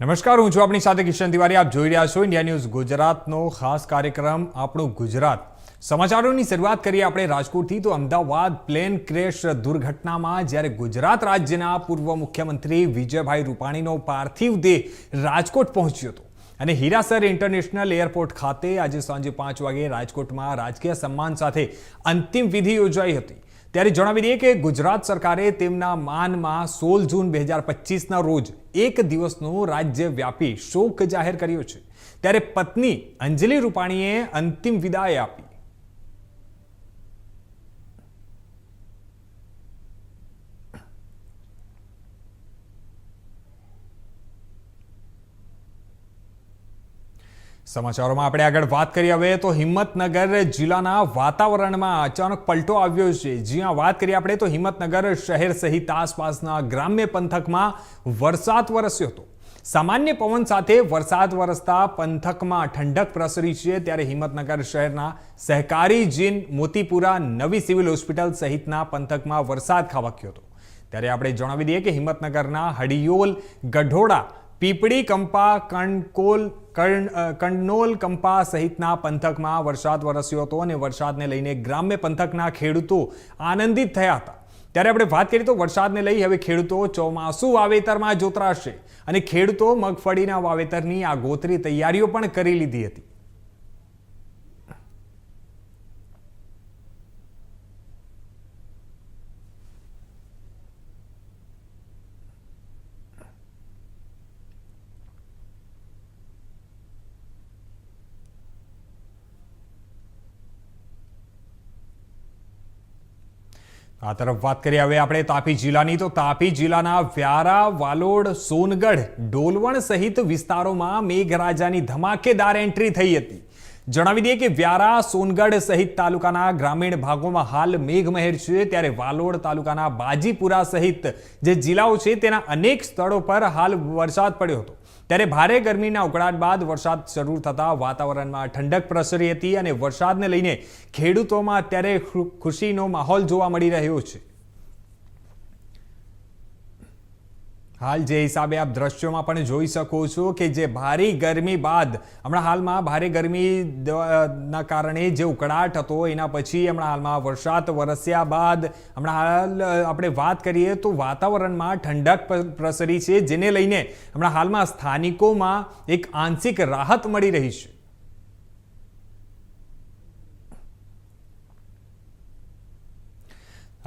નમસ્કાર, હું છું આપણી સાથે કિશન તિવારી. આપ જોઈ રહ્યા છો ઇન્ડિયા ન્યૂઝ ગુજરાતનો ખાસ કાર્યક્રમ, આપણું ગુજરાત. સમાચારોની શરૂઆત કરીએ આપણે રાજકોટથી. તો અમદાવાદ પ્લેન ક્રેશ દુર્ઘટનામાં જ્યારે ગુજરાત રાજ્યના પૂર્વ મુખ્યમંત્રી વિજયભાઈ રૂપાણીનો પાર્થિવ દેહ રાજકોટ પહોંચ્યો હતો. અને હીરાસર ઇન્ટરનેશનલ એરપોર્ટ ખાતે આજે સાંજે પાંચ વાગે રાજકોટમાં રાજકીય સન્માન સાથે અંતિમ વિધિ યોજાઈ હતી. ત્યારે જણાવી દઈએ કે ગુજરાત સરકારે તેમના માનમાં સોળ જૂન બે હજાર પચીસના રોજ એક દિવસનો રાજ્યવ્યાપી શોક જાહેર કર્યો છે. ત્યારે પત્ની અંજલિ રૂપાણીએ અંતિમ વિદાય આપી. સમાચારોમાં આપણે આગળ વાત કરીએ. હવે તો હિંમતનગર જિલ્લાના વાતાવરણમાં અચાનક પલટો આવ્યો છે. જ્યાં વાત કરીએ આપણે તો હિંમતનગર શહેર સહિત આસપાસના ગ્રામ્ય પંથકમાં વરસાદ વરસ્યો હતો. સામાન્ય પવન સાથે વરસાદ વરસતા પંથકમાં ઠંડક પ્રસરી છે. ત્યારે હિંમતનગર શહેરના સહકારી જીન મોતીપુરા નવી સિવિલ હોસ્પિટલ સહિતના પંથકમાં વરસાદ ખાબક્યો હતો. ત્યારે આપણે જણાવી દઈએ કે હિંમતનગરના હડિયોલ, ગઢોડા, પીપળી, કંપા, કણકોલ કણનોલ કંપા સહિતના પંથકમાં વરસાદ વરસ્યો હતો અને વરસાદને લઈને ગ્રામ્ય પંથકના ખેડૂતો આનંદિત થયા હતા. ત્યારે આપણે વાત કરીએ તો વરસાદને લઈ હવે ખેડૂતો ચોમાસું વાવેતરમાં જોતરાશે અને ખેડૂતો મગફળીના વાવેતરની આગોતરી તૈયારીઓ પણ કરી લીધી હતી. આ તરફ વાત કરીએ હવે આપણે તાપી જિલ્લાની. તો તાપી જિલ્લાના વ્યારા, વાલોડ, સોનગઢ, ડોલવણ સહિત વિસ્તારોમાં મેઘરાજાની ધમાકેદાર એન્ટ્રી થઈ હતી. જણાવી દઈએ કે વ્યારા, સોનગઢ સહિત તાલુકાના ગ્રામીણ ભાગોમાં હાલ મેઘમહેર છે. ત્યારે વાલોડ તાલુકાના બાજીપુરા સહિત જે જિલ્લાઓ છે, તેના અનેક સ્થળો પર હાલ વરસાદ પડ્યો હતો. ત્યારે ભારે ગરમીના ઉકળાટ બાદ વરસાદ શરૂ થતાં વાતાવરણમાં ઠંડક પ્રસરી હતી અને વરસાદને લઈને ખેડૂતોમાં અત્યારે ખુશીનો માહોલ જોવા મળી રહ્યો છે. હાલ જે હિસાબે આપ દ્રશ્યોમાં પણ જોઈ શકો છો કે જે ભારે ગરમી બાદ, હમણાં હાલમાં ભારે ગરમી દ- ના કારણે જે ઉકળાટ હતો, એના પછી હમણાં હાલમાં વરસાદ વરસ્યા બાદ, હમણાં હાલ આપણે વાત કરીએ તો વાતાવરણમાં ઠંડક પ્રસરી છે, જેને લઈને હમણાં હાલમાં સ્થાનિકોમાં એક આંશિક રાહત મળી રહી છે.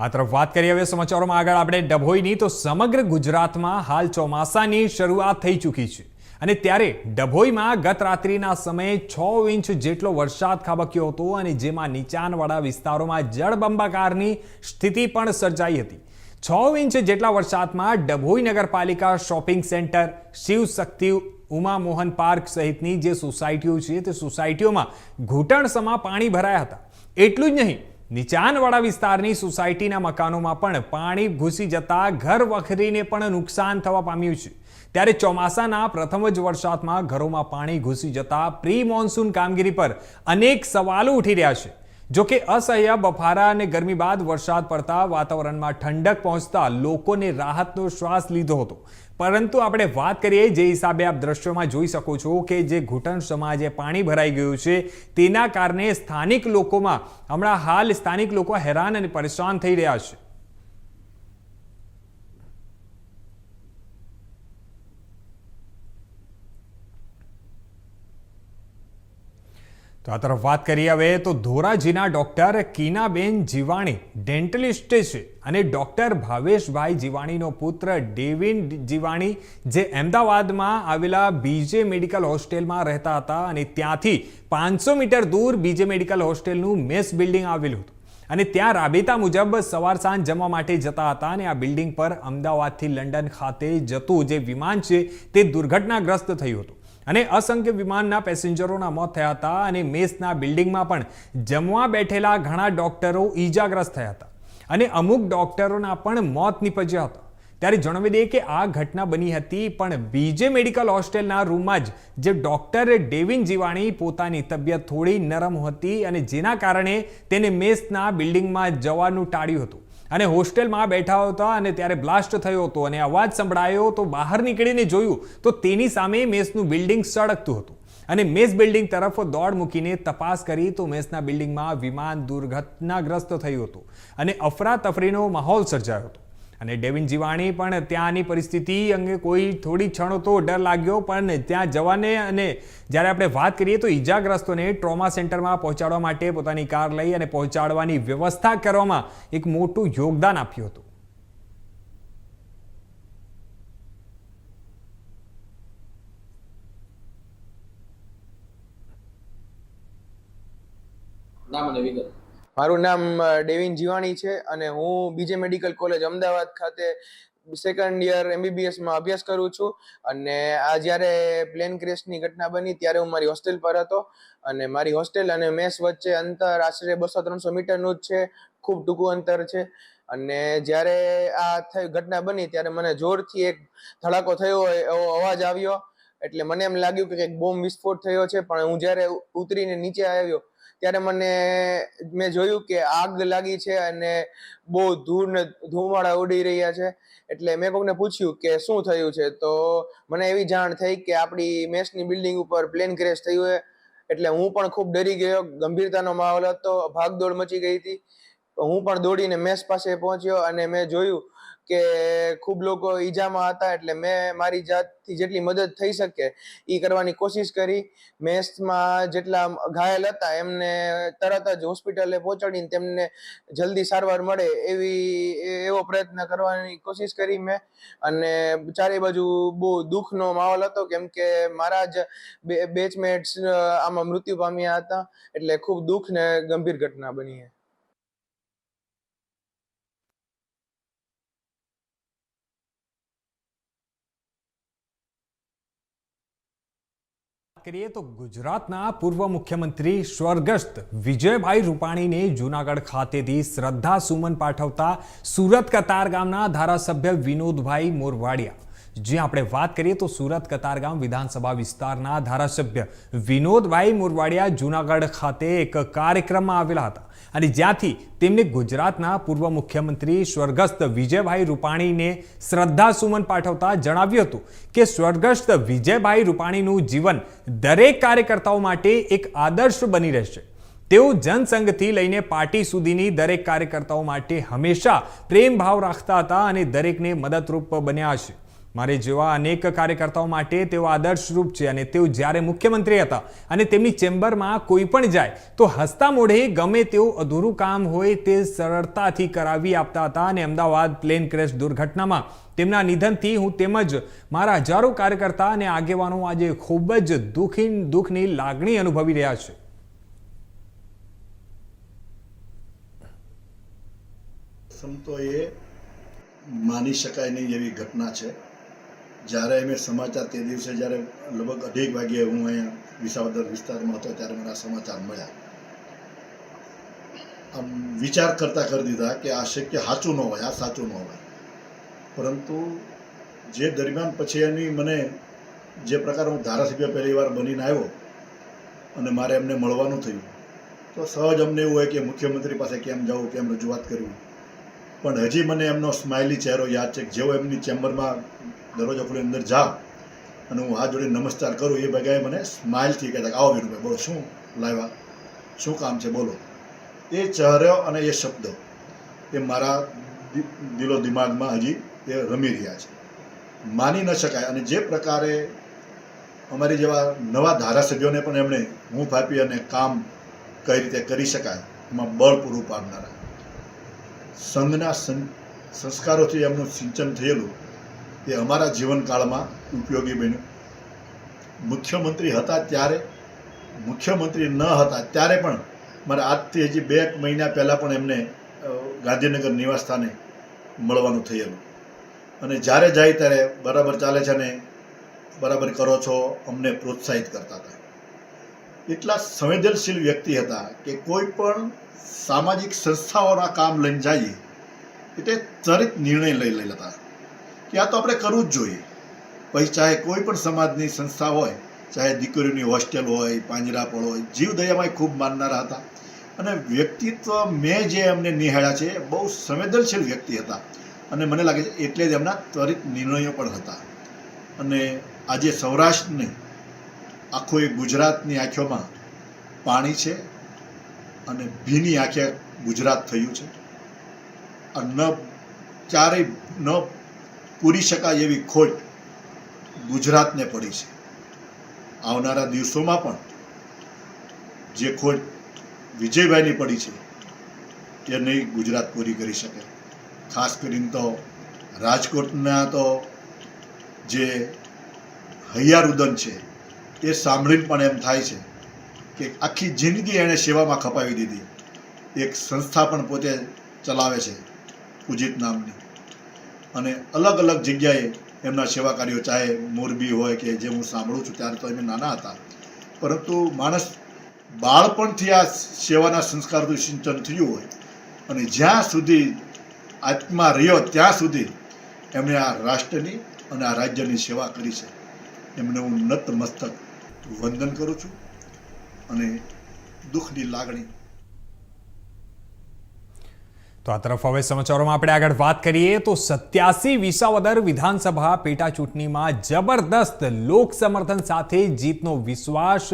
આ તરફ વાત કરીએ હવે સમાચારોમાં આગળ આપણે. ડભોઈની તો સમગ્ર ગુજરાતમાં હાલ ચોમાસાની શરૂઆત થઈ ચૂકી છે. અને ત્યારે ડભોઈમાં ગત રાત્રિના સમયે છ ઇંચ જેટલો વરસાદ ખાબક્યો હતો અને જેમાં નીચાણવાળા વિસ્તારોમાં જળબંબાકારની સ્થિતિ પણ સર્જાઈ હતી. છ ઇંચ જેટલા વરસાદમાં ડભોઈ નગરપાલિકા shopping centre, Shiv Shakti, Uma Mohan park સહિતની જે સોસાયટીઓ છે તે સોસાયટીઓમાં ઘૂંટણસમાં પાણી ભરાયા હતા. એટલું જ નહીં નીચાણવાળા વિસ્તારની સોસાયટીના મકાનોમાં પણ પાણી ઘૂસી જતા ઘર વખરીને પણ નુકસાન થવા પામ્યું છે. ત્યારે ચોમાસાના પ્રથમ જ વરસાદમાં ઘરોમાં પાણી ઘૂસી જતા પ્રી મોન્સૂન કામગીરી પર અનેક સવાલો ઉઠી રહ્યા છે. જો કે અસહ્ય બફારા અને ગરમી બાદ વરસાદ પડતા વાતાવરણમાં ઠંડક પહોંચતા લોકોને રાહતનો શ્વાસ લીધો હતો. પરંતુ આપણે વાત કરીએ જે હિસાબે આપ દ્રશ્યોમાં જોઈ શકો છો કે જે ઘૂંટણ સમાજે પાણી ભરાઈ ગયું છે, તેના કારણે સ્થાનિક લોકોમાં, હમણાં હાલ સ્થાનિક લોકો હેરાન અને પરેશાન થઈ રહ્યા છે. તો આ તરફ વાત કરીએ હવે તો ધોરાજીના ડૉક્ટર કીનાબેન જીવાણી, ડેન્ટલિસ્ટ છે અને ડોક્ટર ભાવેશભાઈ જીવાણીનો પુત્ર ડેવિન જીવાણી, જે અમદાવાદમાં આવેલા બીજે મેડિકલ હોસ્ટેલમાં રહેતા હતા અને ત્યાંથી પાંચસો મીટર દૂર બીજે મેડિકલ હોસ્ટેલનું મેસ બિલ્ડિંગ આવેલું હતું. અને ત્યાં રાબેતા મુજબ સવાર સાંજ જમવા માટે જતા હતા અને આ બિલ્ડિંગ પર અમદાવાદથી લંડન ખાતે જતું જે વિમાન છે તે દુર્ઘટનાગ્રસ્ત થયું હતું. અને અસંખ્ય વિમાનના પેસેન્જરોના મોત થયા હતા અને મેસના બિલ્ડિંગમાં પણ જમવા બેઠેલા ઘણા ડોક્ટરો ઈજાગ્રસ્ત થયા હતા. અને અમુક ડોક્ટરોના પણ મોત નીપજ્યા હતા. ત્યારે જણાવી દઈએ કે આ ઘટના બની હતી, પણ બીજે મેડિકલ હોસ્ટેલના રૂમમાં જ જે ડોક્ટર ડેવિન જીવાણી પોતાની તબિયત થોડી નરમ હતી અને જેના કારણે તેને મેસના બિલ્ડિંગમાં જવાનું ટાળ્યું હતું. અને હોસ્ટેલમાં બેઠા હતા અને ત્યારે બ્લાસ્ટ થયો હતો અને અવાજ સંભળાયો તો બહાર નીકળીને જોયું તો તેની સામે મેસનું બિલ્ડિંગ સળગતું હતું. અને મેસ બિલ્ડિંગ તરફ દોડ મૂકીને તપાસ કરી તો મેસના બિલ્ડિંગમાં વિમાન દુર્ઘટનાગ્રસ્ત થયું હતું. અને અફરાતફરીનો માહોલ સર્જાયો હતો. અને ડેવિન જીવાણી પણ ત્યાંની પરિસ્થિતિ અંગે કોઈ થોડી ક્ષણો તો ડર લાગ્યો, પણ ત્યાં જવાને અને જ્યારે આપણે વાત કરીએ તો ઈજાગ્રસ્તોને ટ્રોમા સેન્ટરમાં પહોંચાડવા માટે પોતાની કાર લઈ અને પહોંચાડવાની વ્યવસ્થા કરવામાં એક મોટું યોગદાન આપ્યું હતું. નામ અને વિગત. મારું નામ ડેવિન જીવાણી છે અને હું બીજે મેડિકલ કોલેજ અમદાવાદ ખાતે સેકન્ડ યર એમબીબીએસમાં અભ્યાસ કરું છું. અને આ જ્યારે પ્લેન ક્રેશની ઘટના બની ત્યારે હું મારી હોસ્ટેલ પર હતો અને મારી હોસ્ટેલ અને મેસ વચ્ચે અંતર આશરે બસો ત્રણસો મીટરનું જ છે, ખૂબ ટૂંકું અંતર છે. અને જ્યારે આ થઈ ઘટના બની ત્યારે મને જોરથી એક ધડાકો થયો એવો અવાજ આવ્યો. એટલે મને એમ લાગ્યું કે કંઈક બોમ્બ વિસ્ફોટ થયો છે, પણ હું જ્યારે ઉતરીને નીચે આવ્યો ત્યારે મને, મેં જોયું કે આગ લાગી છે અને બહુ ધૂળ ને ધુમાડા ઉડી રહ્યા છે. એટલે મેં કોકને પૂછ્યું કે શું થયું છે? તો મને એવી જાણ થઈ કે આપણી મેસની બિલ્ડિંગ ઉપર પ્લેન ક્રેશ થયું છે. એટલે હું પણ ખૂબ ડરી ગયો. ગંભીરતાનો માહોલ હતો. ભાગદોડ મચી ગઈ હતી. હું પણ દોડીને મેસ પાસે પહોંચ્યો અને મેં જોયું કે ખૂબ લોકો ઈજામાં હતા એટલે મેં મારી જાતથી જેટલી મદદ થઈ શકે એ કરવાની કોશિશ કરી. મેસમાં જેટલા ઘાયલ હતા એમને તરત જ હોસ્પિટલે પહોંચાડીને તેમને જલ્દી સારવાર મળે એવી એવો પ્રયત્ન કરવાની કોશિશ કરી મેં. અને ચારે બાજુ બહુ દુઃખનો માહોલ હતો કેમ કે મારા જ બેચમેટ્સ આમાં મૃત્યુ પામ્યા હતા એટલે ખૂબ દુઃખ ને ગંભીર ઘટના બની છે કરીએ તો ગુજરાતના પૂર્વ મુખ્યમંત્રી સ્વર્ગસ્થ વિજયભાઈ રૂપાણીને જૂનાગઢ ખાતેથી શ્રદ્ધા સુમન પાઠવતા સુરત કતાર ગામના ધારાસભ્ય વિનોદભાઈ મોરવાડિયા જે આપણે વાત કરીએ તો સુરત કતારગામ વિધાનસભા વિસ્તારના ધારાસભ્ય વિનોદભાઈ મુરવાડિયા જૂનાગઢ ખાતે એક કાર્યક્રમમાં આવેલા હતા. અને જ્યાંથી તેમને ગુજરાતના પૂર્વ મુખ્યમંત્રી સ્વર્ગસ્થ વિજયભાઈ રૂપાણીને શ્રદ્ધાસુમન પાઠવતા જણાવ્યું હતું કે સ્વર્ગસ્થ વિજયભાઈ રૂપાણીનું જીવન દરેક કાર્યકર્તાઓ માટે એક આદર્શ બની રહેશે. તેઓ જનસંઘથી લઈને પાર્ટી સુધીની દરેક કાર્યકર્તાઓ માટે હંમેશા પ્રેમ ભાવ રાખતા હતા અને દરેકને મદદરૂપ બન્યા છે મારે જેવા અનેક કાર્યકર્તાઓ માટે તેઓ આદર્શરૂપ છે અને તેઓ જ્યારે મુખ્યમંત્રી હતા અને તેમની ચેમ્બરમાં કોઈ પણ જાય, તો હસતા મોઢે ગમે તેવું અધૂરું કામ હોય તે સરળતાથી કરાવી આપતા હતા અને અમદાવાદ પ્લેન ક્રેશ દુર્ઘટનામાં તેમના નિધનથી હું તેમજ મારા હજારો કાર્યકર્તા અને આગેવાનો આજે ખૂબ જ દુઃખી દુઃખની લાગણી અનુભવી રહ્યા છે. માની શકાય નહીં એવી ઘટના છે. જ્યારે મેં સમાચાર તે દિવસે જ્યારે લગભગ અઢી વાગ્યે હું અહીંયા વિસાવદર વિસ્તારમાં હતો ત્યારે મને આ સમાચાર મળ્યા. આમ વિચાર કરતા કરી દીધા કે આ શક્ય સાચું ન હોય, આ સાચું ન હોય. પરંતુ જે દરમિયાન પછી એની મને જે પ્રકાર હું ધારાસભ્ય પહેલી વાર બનીને આવ્યો અને મારે એમને મળવાનું થયું, તો સહજ અમને એવું હોય કે મુખ્યમંત્રી પાસે કેમ જવું કેમ રજૂઆત કરવી. પણ હજી મને એમનો સ્માઇલી ચહેરો યાદ છે જેવો એમની ચેમ્બરમાં દરવાજા ખોલી અંદર જા. અને હું હાથ જોડે નમસ્કાર કરું, એ બગાએ મને સ્માઇલથી કહેતા આવો વિનુભાઈ બોલો, શું લાવ્યા? શું કામ છે? બોલો. એ ચહેરો અને એ શબ્દો, એ મારા દિલો દિમાગમાં હજી એ રમી રહ્યા છે. માની ન શકાય. અને જે પ્રકારે અમારી જેવા નવા ધારાસભ્યોને પણ એમણે હું ફાપી અને કામ કઈ રીતે કરી શકાય, એમાં બળ પૂરું પાડનારા. સંઘના સંસ્કારોથી એમનું સિંચન થયેલું તે અમારા જીવનકાળમાં ઉપયોગી બન્યું. મુખ્યમંત્રી હતા ત્યારે, મુખ્યમંત્રી ન હતા ત્યારે પણ મારે આજથી હજી બે એક મહિના પહેલાં પણ એમને ગાંધીનગર નિવાસસ્થાને મળવાનું થયેલું. અને જ્યારે જાય ત્યારે બરાબર ચાલે છે ને બરાબર કરો છો, અમને પ્રોત્સાહિત કરતા હતા. એટલા સંવેદનશીલ વ્યક્તિ હતા કે કોઈ પણ સામાજિક સંસ્થાઓના કામ લઈને જઈએ, એટલે ત્વરિત નિર્ણય લઈ લેતા કે આ તો આપણે કરવું જ જોઈએ. પછી ચાહે કોઈ પણ સમાજની સંસ્થા હોય, ચાહે દીકરીઓની હોસ્ટેલ હોય પાંજરાપોળ હોય જીવદયામાં ખૂબ માનનારા હતા. અને વ્યક્તિત્વ મેં જે એમને નિહાળ્યા છે બહુ સંવેદનશીલ વ્યક્તિ હતા. અને મને લાગે છે એટલે જ એમના ત્વરિત નિર્ણયો પણ હતા. અને આજે સૌરાષ્ટ્રની આખો એ ગુજરાતની આંખોમાં પાણી છે અને ભીની આંખે ગુજરાત થયું છે. આ ન ચારેય, ન પૂરી શકાય એવી ખોટ ગુજરાતને પડી છે. આવનારા દિવસોમાં પણ જે ખોટ વિજયભાઈની પડી છે, તે નહીં ગુજરાત પૂરી કરી શકે. ખાસ કરીને તો રાજકોટના તો જે હૈયારુદન છે એ સાંભળીને પણ એમ થાય છે કે આખી જિંદગી એણે સેવામાં ખપાવી દીધી. એક સંસ્થા પણ પોતે ચલાવે છે પૂજિત નામની. અને અલગ અલગ જગ્યાએ એમના સેવા કાર્યો, ચાહે મોરબી હોય કે જે હું સાંભળું છું, ત્યારે તો એમ નાના હતા. પરંતુ માણસ બાળપણથી આ સેવાના સંસ્કારનું સિંચન થયું હોય અને જ્યાં સુધી આત્મા રહ્યો, ત્યાં સુધી એમણે આ રાષ્ટ્રની અને આ રાજ્યની સેવા કરી છે. એમને હું નતમસ્તક વંદન કરું છું અને દુઃખની લાગણી તો આ તરફ હવે સમાચારોમાં આપણે આગળ વાત કરીએ તો સત્યાસી વિસાવદર વિધાનસભા પેટા ચૂંટણીમાં જબરદસ્ત લોક સમર્થન સાથે જીતનો વિશ્વાસ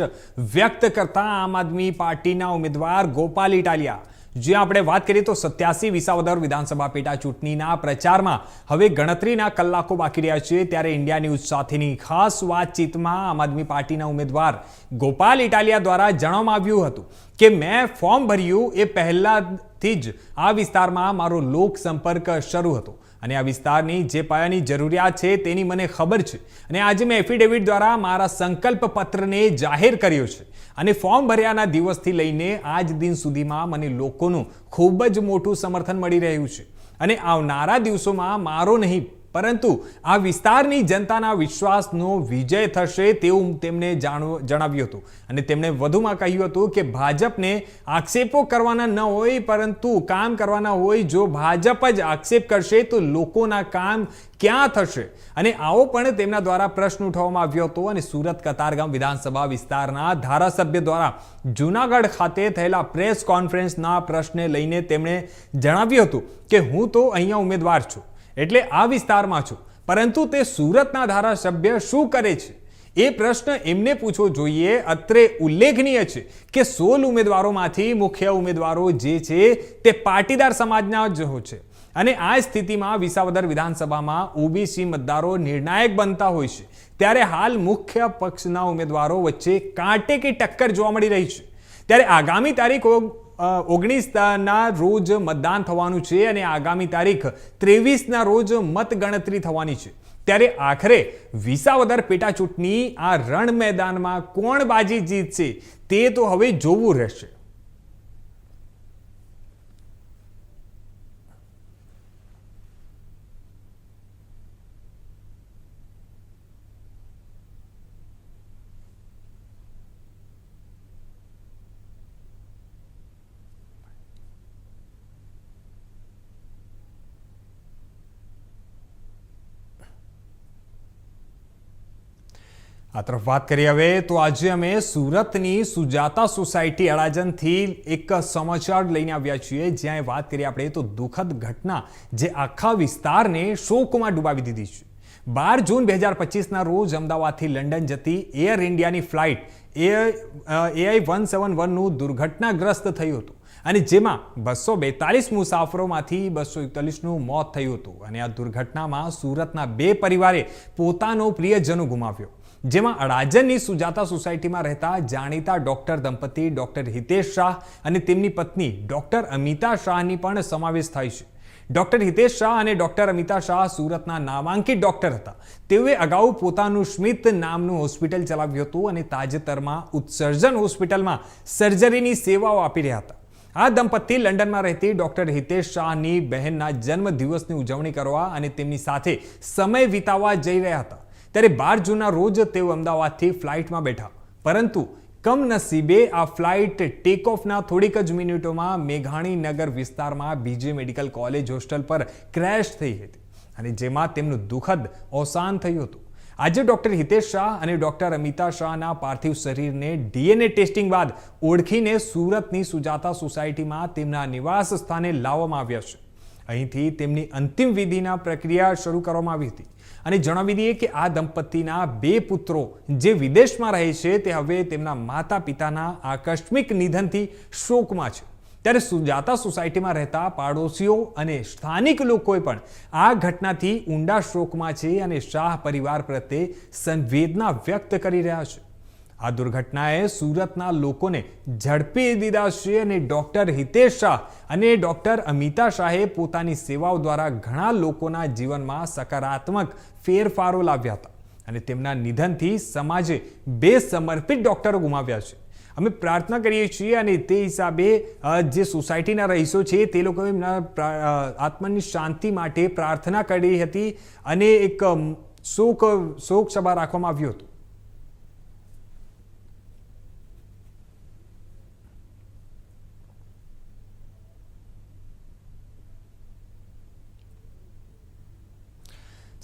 વ્યક્ત કરતા આમ આદમી પાર્ટીના ઉમેદવાર ગોપાલ ઇટાલિયા. જે આપણે વાત કરીએ તો સત્યાસી વિસાવદર વિધાનસભા પેટા ચૂંટણીના પ્રચારમાં હવે ગણતરીના કલાકો બાકી રહ્યા છે ત્યારે ઇન્ડિયા ન્યૂઝ સાથેની ખાસ વાતચીતમાં આમ આદમી પાર્ટીના ઉમેદવાર ગોપાલ ઇટાલિયા દ્વારા જણાવવામાં આવ્યું હતું કે મેં ફોર્મ ભર્યું એ પહેલાથી જ આ વિસ્તારમાં મારો લોક સંપર્ક શરૂ હતો. અને આ વિસ્તારની જે પાયાની જરૂરિયાત છે તેની મને ખબર છે. અને આજે મેં એફિડેવિટ દ્વારા મારા સંકલ્પ પત્રને જાહેર કર્યો છે. અને ફોર્મ ભર્યાના દિવસથી લઈને આજ દિન સુધીમાં મને લોકોનું ખૂબ જ મોટું સમર્થન મળી રહ્યું છે. અને આવનારા દિવસોમાં મારો નહીં પરંતુ આ વિસ્તારની જનતાના વિશ્વાસનો વિજય થશે તેવું તેમણે જાણવ- જણાવ્યું હતું. અને તેમણે વધુમાં કહ્યું હતું કે ભાજપને આક્ષેપો કરવાના ન હોય, પરંતુ કામ કરવાના હોય, જો ભાજપ જ આક્ષેપ કરશે, તો લોકોના કામ ક્યાં થશે? અને આવો પણ તેમના દ્વારા પ્રશ્ન ઉઠાવવામાં આવ્યો હતો અને સુરત કતારગામ વિધાનસભા વિસ્તારના ધારાસભ્ય દ્વારા જૂનાગઢ ખાતે થયેલા પ્રેસ કોન્ફરન્સના પ્રશ્ને લઈને તેમણે જણાવ્યું હતું કે હું તો અહીંયા ઉમેદવાર છું. એટલે આ વિસ્તારમાં છું. પરંતુ તે સુરતના ધારાસભ્ય શું કરે છે? એ પ્રશ્ન એમને પૂછવો જોઈએ. અત્રે ઉલ્લેખનીય છે કે સોળ ઉમેદવારોમાંથી મુખ્ય ઉમેદવારો જે છે તે પાટીદાર સમાજના જ છે. અને આ સ્થિતિમાં વિસાવદર વિધાનસભામાં ઓબીસી મતદારો નિર્ણાયક બનતા હોય છે. ત્યારે હાલ મુખ્ય પક્ષના ઉમેદવારો વચ્ચે કાંટે કે ટક્કર જોવા મળી રહી છે. ત્યારે આગામી તારીખ ઓગણીસના રોજ મતદાન થવાનું છે અને આગામી તારીખ ત્રેવીસના રોજ મતગણતરી થવાની છે. ત્યારે આખરે વિસાવદર પેટા ચૂંટણી આ રણ મેદાનમાં કોણ બાજી જીતશે તે તો હવે જોવું રહેશે. આ તરફ વાત કરીએ હવે, તો આજે અમે સુરતની સુજાતા સોસાયટી અડાજનથી એક સમાચાર લઈને આવ્યા છીએ. જ્યાં વાત કરીએ આપણે, તો દુઃખદ ઘટના જે આખા વિસ્તારને શોકમાં ડૂબાવી દીધી છે. બાર જૂન બે હજાર પચીસના રોજ અમદાવાદથી લંડન જતી એર ઇન્ડિયાની ફ્લાઇટ એઆઈ વન સેવન વનનું દુર્ઘટનાગ્રસ્ત થયું હતું. અને જેમાં બસો બેતાલીસ મુસાફરોમાંથી બસો એકતાલીસનું મોત થયું હતું. અને આ દુર્ઘટનામાં સુરતના બે પરિવારે પોતાનો પ્રિયજનો ગુમાવ્યો. જેમાં અડાજણની સુજાતા સોસાયટીમાં રહેતા જાણીતા ડોક્ટર દંપતી, ડોક્ટર હિતેશ શાહ અને તેમની પત્ની ડોક્ટર અમિતા શાહની પણ સમાવેશ થાય છે. ડોક્ટર હિતેશ શાહ અને ડોક્ટર અમિતા શાહ સુરતના નામાંકિત ડોક્ટર હતા. તેઓએ અગાઉ પોતાનું સ્મિત નામનું હોસ્પિટલ ચલાવ્યું હતું અને તાજેતરમાં ઉત્સર્જન હોસ્પિટલમાં સર્જરીની સેવાઓ આપી રહ્યા હતા. આ દંપતી લંડનમાં રહેતી ડોક્ટર હિતેશ શાહની બહેનના જન્મ દિવસની ઉજવણી કરવા અને તેમની સાથે સમય વિતાવવા જઈ રહ્યા હતા. ત્યારે બાર જૂનના રોજ તેઓ અમદાવાદથી ફ્લાઇટમાં બેઠા. પરંતુ કમનસીબે આ ફ્લાઇટ ટેક ઓફના થોડીક જ મિનિટોમાં મેઘાણી નગર વિસ્તારમાં બીજી મેડિકલ કોલેજ હોસ્ટેલ પર ક્રેશ થઈ હતી અને જેમાં તેમનું દુઃખદ અવસાન થયું હતું. આજે ડોક્ટર હિતેશ શાહ અને ડોક્ટર અમિતા શાહના પાર્થિવ શરીરને ડીએનએ ટેસ્ટિંગ બાદ ઓળખીને સુરતની સુજાતા સોસાયટીમાં તેમના નિવાસ સ્થાને લાવવામાં આવ્યા છે. અહીંથી તેમની અંતિમ વિધિના પ્રક્રિયા શરૂ કરવામાં આવી હતી. અને જણાવી દઈએ કે આ દંપતીના બે પુત્રો જે વિદેશમાં રહે છે, તે હવે તેમના માતા પિતાના આકસ્મિક નિધનથી શોકમાં છે. ત્યારે સુજાતા સોસાયટીમાં રહેતા પાડોશીઓ અને સ્થાનિક લોકોએ પણ આ ઘટનાથી ઊંડા શોકમાં છે અને શાહ પરિવાર પ્રત્યે સંવેદના વ્યક્ત કરી રહ્યા છે. આ દુર્ઘટનાએ સુરતના લોકોને ઝડપી દીધા છે અને ડૉક્ટર હિતેશ શાહ અને ડૉક્ટર અમિતા શાહે પોતાની સેવાઓ દ્વારા ઘણા લોકોના જીવનમાં સકારાત્મક ફેરફારો લાવ્યા હતા અને તેમના નિધનથી સમાજે બે સમર્પિત ડૉક્ટરો ગુમાવ્યા છે. અમે પ્રાર્થના કરીએ છીએ અને તે હિસાબે જે સોસાયટીના રહીશો છે, તે લોકો એમના આત્માની શાંતિ માટે પ્રાર્થના કરી હતી અને એક શોક શોક સભા રાખવામાં આવ્યો હતું.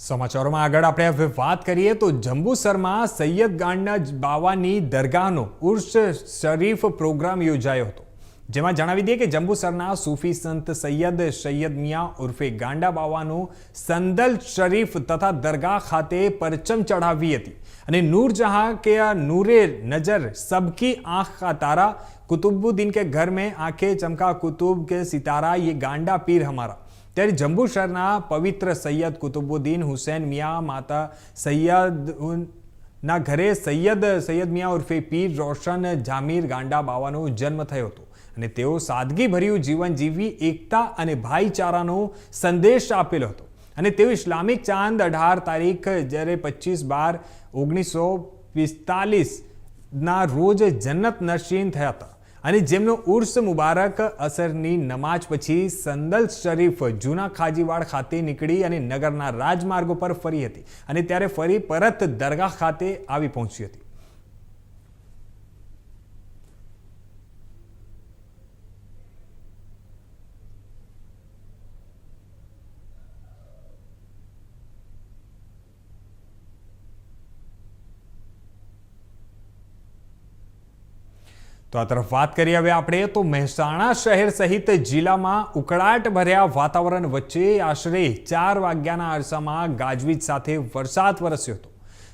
સમાચારોમાં આગળ આપણે હવે વાત કરીએ તો જંબુસરમાં સૈયદ ગાંડના બાવાની દરગાહનો ઉર્સ શરીફ પ્રોગ્રામ યોજાયો હતો. જેમાં જણાવી દઈએ કે જંબુસરના સૂફી સંત સૈયદ સૈયદ મિયા ઉર્ફે ગાંડા બાવાનું સંદલ શરીફ તથા દરગાહ ખાતે પરચમ ચઢાવી હતી. અને નૂરજહાં કે આ નૂરે નજર સબકી આંખ કા તારા, કુતુબુદ્દીન કે ઘર મેં આંખે ચમકા કુતુબ કે સિતારા, યે ગાંડા પીર હમારા. ત્યારે જંબુસરના પવિત્ર સૈયદ કુતુબુદ્દીન હુસૈન મિયા માતા સૈયદ ના ઘરે સૈયદ સૈયદ મિયા ઉર્ફે પીર રોશન જામીર ગાંડા બાવાનો જન્મ થયો હતો. અને તેઓ સાદગીભર્યું જીવન જીવી એકતા અને ભાઈચારાનો સંદેશ આપેલો હતો. અને તેઓ ઇસ્લામિક ચાંદ અઢાર તારીખ જ્યારે પચીસ બાર ઓગણીસો પિસ્તાલીસના રોજ જન્નત નશીન થયા હતા. અને જેમનો ઉર્સ મુબારક અસરની નમાજ પછી સંદલ શરીફ જૂના ખાજીવાડ ખાતે નીકળી અને નગરના રાજમાર્ગો પર ફરી હતી અને ત્યારે ફરી પરત દરગાહ ખાતે આવી પહોંચી હતી. તો આ તરફ વાત કરીએ હવે આપણે. તો મહેસાણા શહેર સહિત જિલ્લામાં ઉકળાટ ભર્યા વાતાવરણ વચ્ચે આશરે ચાર વાગ્યાના અરસામાં ગાજવીજ સાથે વરસાદ વરસ્યો હતો.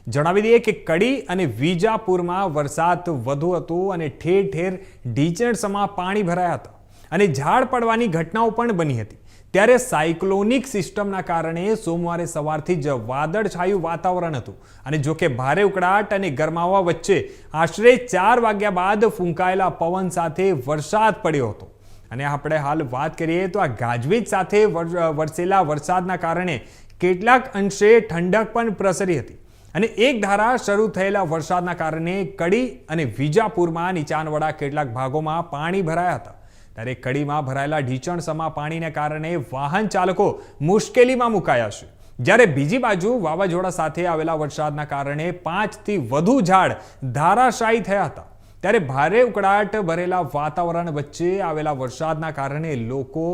જણાવી દઈએ કે કડી અને વિજાપુરમાં વરસાદ વધુ હતો અને ઠેર ઠેર ઢીચણસમાં પાણી ભરાયા હતા. અને ઝાડ પડવાની ઘટનાઓ પણ બની હતી. ત્યારે સાયક્લોનિક સિસ્ટમના કારણે સોમવારે સવારથી જ વાદળછાયું વાતાવરણ હતું. અને જો કે ભારે ઉકળાટ અને ગરમાવા વચ્ચે આશરે ચાર વાગ્યા બાદ ફૂંકાયેલા પવન સાથે વરસાદ પડ્યો હતો. અને આપણે હાલ વાત કરીએ તો આ ગાજવીજ સાથે વર- વરસેલા વરસાદના કારણે કેટલાક અંશે ઠંડક પણ પ્રસરી હતી. અને એક ધારા શરૂ થયેલા વરસાદના કારણે કડી અને વિજાપુરમાં નીચાણવાળા કેટલાક ભાગોમાં પાણી ભરાયા હતા. ત્યારે કડીમાં ભરાયેલા ઢીચણસમા પાણીને કારણે વાહન ચાલકો મુશ્કેલીમાં મુકાયા છે. જ્યારે બીજી બાજુ વાવાઝોડા સાથે આવેલા વરસાદના કારણે પાંચથી વધુ ઝાડ ધારાશાયી થયા હતા. ત્યારે ભારે ઉકળાટ ભરેલા વાતાવરણ વચ્ચે આવેલા વરસાદના કારણે લોકો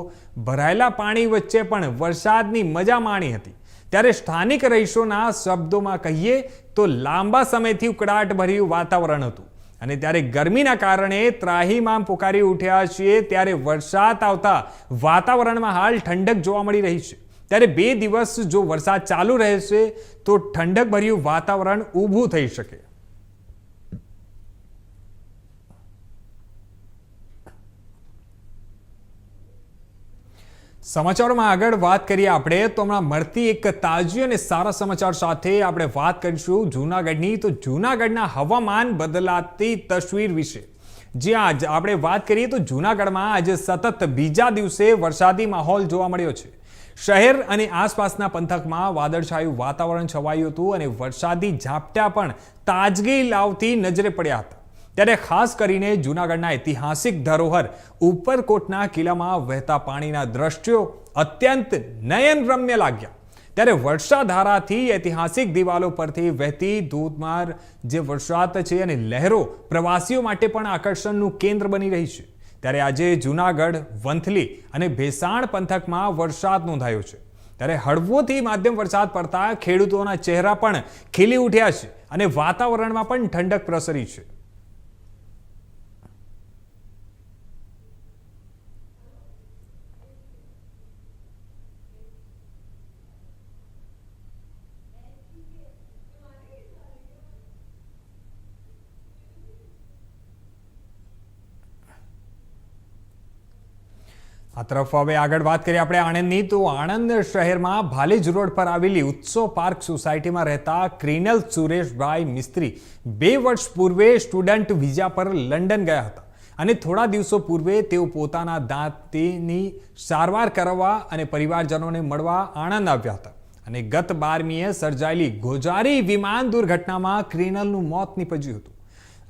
ભરાયેલા પાણી વચ્ચે પણ વરસાદની મજા માણી હતી. ત્યારે સ્થાનિક રહીશોના શબ્દોમાં કહીએ તો લાંબા સમયથી ઉકળાટ ભર્યું વાતાવરણ હતું. અને ત્યારે ગરમીના કારણે ત્રાહીમામ પુકારી ઉઠ્યા છીએ, ત્યારે વરસાદ આવતા વાતાવરણમાં હાલ ઠંડક જોવા મળી રહી છે. ત્યારે બે દિવસ જો વરસાદ ચાલુ રહેશે, તો ઠંડક ભર્યું વાતાવરણ ઊભું થઈ શકે. સમાચારોમાં આગળ વાત કરીએ આપણે, તો હમણાં મળતી એક તાજી અને સારા સમાચાર સાથે આપણે વાત કરીશું જૂનાગઢની. તો જૂનાગઢના હવામાન બદલાતી તસવીર વિશે. જ્યાં આજ આપણે વાત કરીએ તો જૂનાગઢમાં આજે સતત બીજા દિવસે વરસાદી માહોલ જોવા મળ્યો છે. શહેર અને આસપાસના પંથકમાં વાદળછાયું વાતાવરણ છવાયું હતું અને વરસાદી ઝાપટા પણ તાજગી લાવતી નજરે પડ્યા હતા. ત્યારે ખાસ કરીને જૂનાગઢના ઐતિહાસિક ધરોહર ઉપરકોટના કિલ્લામાં વહેતા પાણીના દ્રશ્યો અત્યંત નયનરમ્ય લાગ્યા. ત્યારે વર્ષાધારાથી ઐતિહાસિક દિવાલો પરથી વહેતી ધોધમાર જે વરસાદ છે અને લહેરો પ્રવાસીઓ માટે પણ આકર્ષણનું કેન્દ્ર બની રહી છે. ત્યારે આજે જૂનાગઢ, વંથલી અને ભેસાણ પંથકમાં વરસાદ નોંધાયો છે. ત્યારે હળવોથી માધ્યમ વરસાદ પડતા ખેડૂતોના ચહેરા પણ ખીલી ઉઠ્યા છે અને વાતાવરણમાં પણ ઠંડક પ્રસરી છે. તરફ હવે આગળ વાત કરીએ આપણે આણંદની, તો આણંદ શહેરમાં ભાલેજ રોડ પર આવેલી ઉત્સવ પાર્ક સોસાયટીમાં રહેતા ક્રિનલ સુરેશભાઈ મિસ્ત્રી બે વર્ષ પૂર્વે સ્ટુડન્ટ વિઝા પર લંડન ગયા હતા અને થોડા દિવસો પૂર્વે તેઓ પોતાના દાંતની સારવાર કરવા અને પરિવારજનોને મળવા આણંદ આવ્યા હતા. અને ગત બારમીએ સર્જાયેલી ગોજારી વિમાન દુર્ઘટનામાં ક્રિનલનું મોત નીપજ્યું હતું.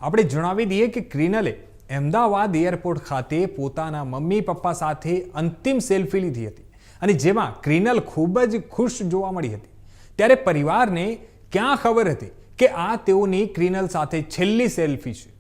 આપણે જણાવી દઈએ કે ક્રિનલે અમદાવાદ એરપોર્ટ ખાતે પોતાના મમ્મી પપ્પા સાથે અંતિમ સેલ્ફી લીધી હતી અને જેમાં ક્રિનલ ખૂબ જ ખુશ જોવા મળી હતી. ત્યારે પરિવારને ક્યાં ખબર હતી કે આ તેઓની ક્રિનલ સાથે છેલ્લી સેલ્ફી છે?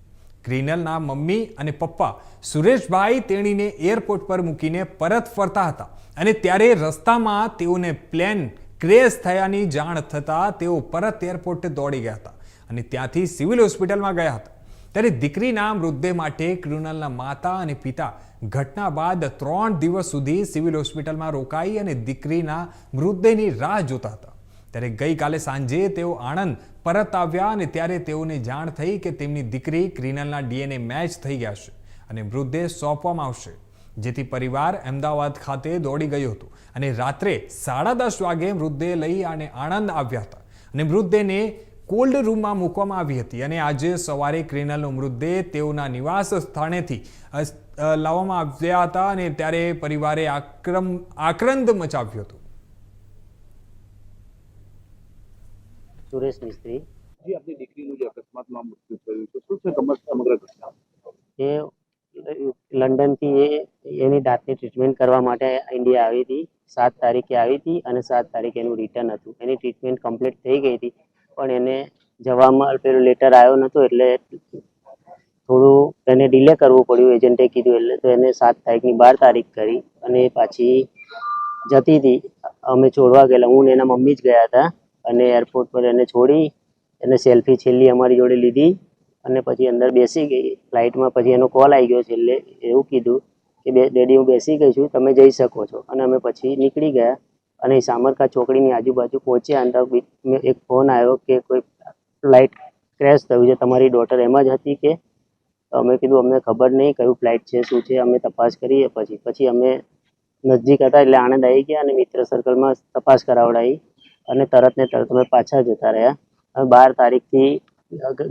ક્રિનલના મમ્મી અને પપ્પા સુરેશભાઈ તેણીને એરપોર્ટ પર મૂકીને પરત ફરતા હતા અને ત્યારે રસ્તામાં તેઓને પ્લેન ક્રેશ થયાની જાણ થતાં તેઓ પરત એરપોર્ટ દોડી ગયા હતા અને ત્યાંથી સિવિલ હોસ્પિટલમાં ગયા હતા. ત્યારે દીકરીના મૃતદેહ માટે ક્રિનલના માતા અને પિતા ઘટના બાદ ત્રણ દિવસ સુધી સિવિલ હોસ્પિટલમાં રોકાઈ અને દીકરીના મૃતદેહની રાહ જોતા હતા. ત્યારે ગઈકાલે સાંજે તેઓ આણંદ પરત આવ્યા અને ત્યારે તેઓને જાણ થઈ કે તેમની દીકરી ક્રિનલના ડીએનએ મેચ થઈ ગયા છે અને મૃતદેહ સોંપવામાં આવશે. જેથી પરિવાર અમદાવાદ ખાતે દોડી ગયો હતો અને રાત્રે સાડા દસ વાગે મૃતદેહ લઈ અને આણંદ આવ્યા હતા અને મૃતદેહને કોલ્ડ રૂમમાં મૂકવામાં આવી હતી અને આજે સવારે ક્રિનલનો મૃતદેહ તેઓના નિવાસ સ્થાનેથી લાવવામાં આવ્યા હતા અને ત્યારે પરિવારે આક્રમ આક્રંદ મચાવ્યો હતો. સુરેશ મિસ્ત્રી. જે આપની દીકરીનું જે અકસ્માતમાં મૃત્યુ થયું છે શું છે સમગ્ર સમગ્ર ઘટના? એ લંડનથી એ એની દાંતની ટ્રીટમેન્ટ કરવા માટે ઇન્ડિયા આવી હતી. સાત તારીખે આવી હતી અને સાત તારીખે એનું રિટર્ન હતું. એની ટ્રીટમેન્ટ કમ્પ્લીટ થઈ ગઈ હતી. પણ એને જવામાં પેલું લેટર આવ્યો નહોતો એટલે થોડું એને ડિલે કરવું પડ્યું એજન્ટે કીધું એટલે તો એને સાત તારીખની બાર તારીખ કરી અને પાછી જતી હતી. અમે છોડવા ગયેલા, હું એના મમ્મી જ ગયા હતા અને એરપોર્ટ પર એને છોડી એને સેલ્ફી છેલ્લી અમારી જોડે લીધી અને પછી અંદર બેસી ગઈ. ફ્લાઇટમાં પછી એનો કોલ આવી ગયો છેલ્લે, એવું કીધું કે બે, ડેડી, હું બેસી ગઈ છું, તમે જઈ શકો છો. અને અમે પછી નીકળી ગયા. અને સામરકા ચોકડીની આજુબાજુ પહોંચ્યા અને એક ફોન આવ્યો કે કોઈ ફ્લાઇટ ક્રેશ થયું છે. તમારી ડોટર એમાં જ હતી કે અમે કીધું, અમને ખબર નહીં કયું ફ્લાઇટ છે, શું છે, અમે તપાસ કરીએ પછી. પછી અમે નજીક હતા એટલે આણંદ આવી ગયા અને મિત્ર સર્કલમાં તપાસ કરાવડાવી અને તરત ને તરત અમે પાછા જતા રહ્યા. અમે બાર તારીખથી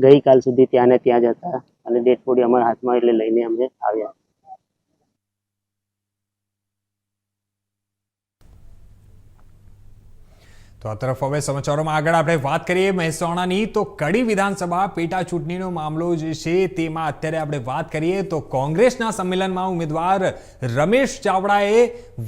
ગઈકાલ સુધી ત્યાં ને ત્યાં જ હતા અને ડેડ બોડી અમારા હાથમાં એટલે લઈને અમે આવ્યા. તો આ તરફ હવે સમાચારોમાં આગળ આપણે વાત કરીએ મહેસાણાની, તો કડી વિધાનસભા પેટા ચૂંટણીનો મામલો જે છે તેમાં અત્યારે આપણે વાત કરીએ તો કોંગ્રેસના સંમેલનમાં ઉમેદવાર રમેશ ચાવડાએ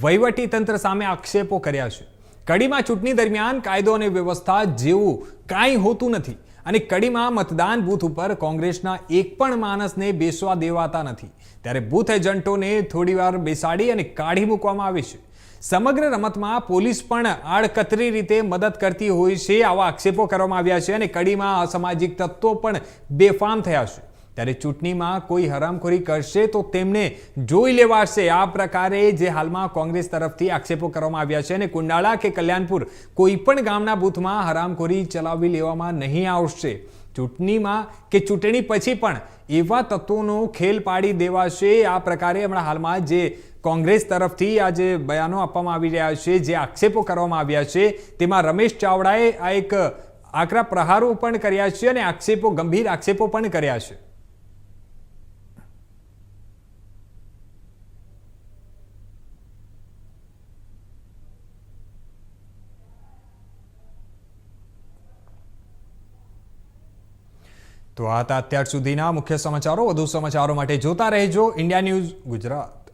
વહીવટી તંત્ર સામે આક્ષેપો કર્યા છે. કડીમાં ચૂંટણી દરમિયાન કાયદો અને વ્યવસ્થા જેવું કાંઈ હોતું નથી અને કડીમાં મતદાન બૂથ ઉપર કોંગ્રેસના એક પણ માણસને બેસવા દેવાતા નથી. ત્યારે બૂથ એજન્ટોને થોડીવાર બેસાડી અને કાઢી મૂકવામાં આવે છે. સમગ્ર રમતમાં પોલીસ પણ આડકતરી રીતે મદદ કરતી હોય છે. આવા આક્ષેપો કરવામાં આવ્યા છે અને કડીમાં અસામાજિક તત્વો પણ બેફામ થયા છે. ત્યારે ચૂંટણીમાં કોઈ હરામખોરી કરશે તો તેમને જોઈ લેવાશે. આ પ્રકારે જે હાલમાં કોંગ્રેસ તરફથી આક્ષેપો કરવામાં આવ્યા છે અને કુંડાળા કે કલ્યાણપુર કોઈ પણ ગામના બૂથમાં હરામખોરી ચલાવી લેવામાં નહીં આવશે. ચૂંટણીમાં કે ચૂંટણી પછી પણ એવા તત્વોનો ખેલ પાડી દેવાશે. આ પ્રકારે હમણાં હાલમાં જે કોંગ્રેસ તરફથી આ જે બયાનો આપવામાં આવી રહ્યા છે, જે આક્ષેપો કરવામાં આવ્યા છે. તેમાં રમેશ ચાવડાએ આ એક આકરા પ્રહારો પણ કર્યા છે અને આક્ષેપો, ગંભીર આક્ષેપો પણ કર્યા છે. તો આ હતા અત્યાર સુધીના મુખ્ય સમાચારો. વધુ સમાચારો માટે જોતા રહેજો. India news Gujarat.